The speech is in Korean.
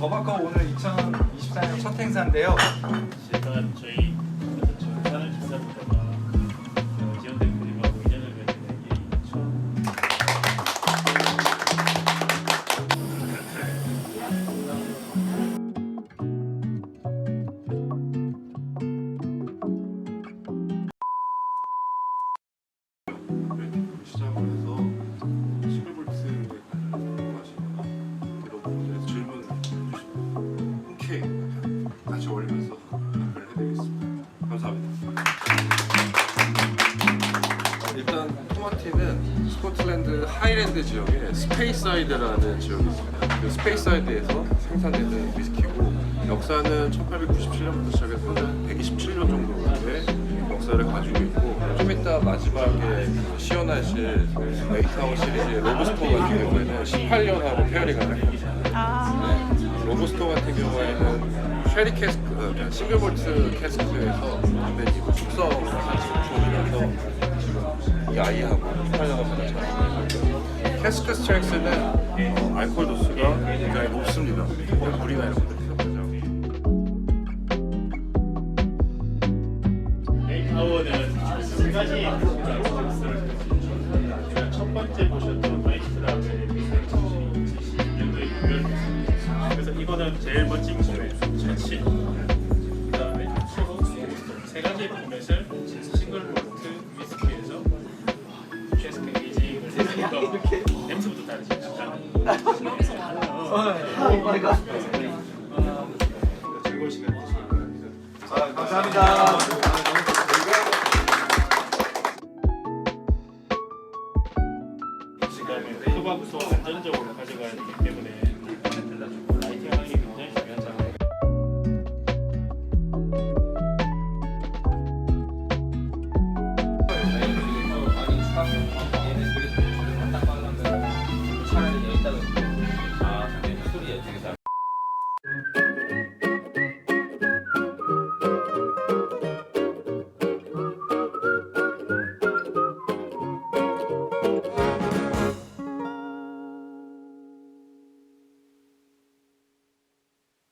버바커 오늘 2024년 첫 행사인데요. 일단 저희 전산을 기사부터 토마티는 스코틀랜드 하이랜드 지역에 스페이사이드라는 지역이 있습니다. 그 스페이사이드에서 생산되는 위스키고 역사는 1897년부터 시작해서 127년 정도의 역사를 가지고 있고 좀 이따 마지막에 그 시연하실 웨이타운 시리즈의 로브스터 같은 경우에는 18년하고 페어링을 합니다. 네. 로브스터 같은 경우에는 쉐리 캐스크, 어, 그러니까 싱글볼트 캐스크에서 숙성 지금 이 아이하고 18년을 가장 잘 어울려요. 캐스크 스트렝스는 어, 알코올 도수가 굉장히 높습니다. 물이나 이런 것들이 생각하죠. 메이크아워는 세 가지 첫 번째 보셨던 마이스트라의 2022년도에 유명했습니다. 그래서 이거는 제일 멋진 거예요. 자치. 그 다음에 세 가지 되시길 바랍니다. 감사합니다. 토박도 안전적으로 가져가야 되기 때문에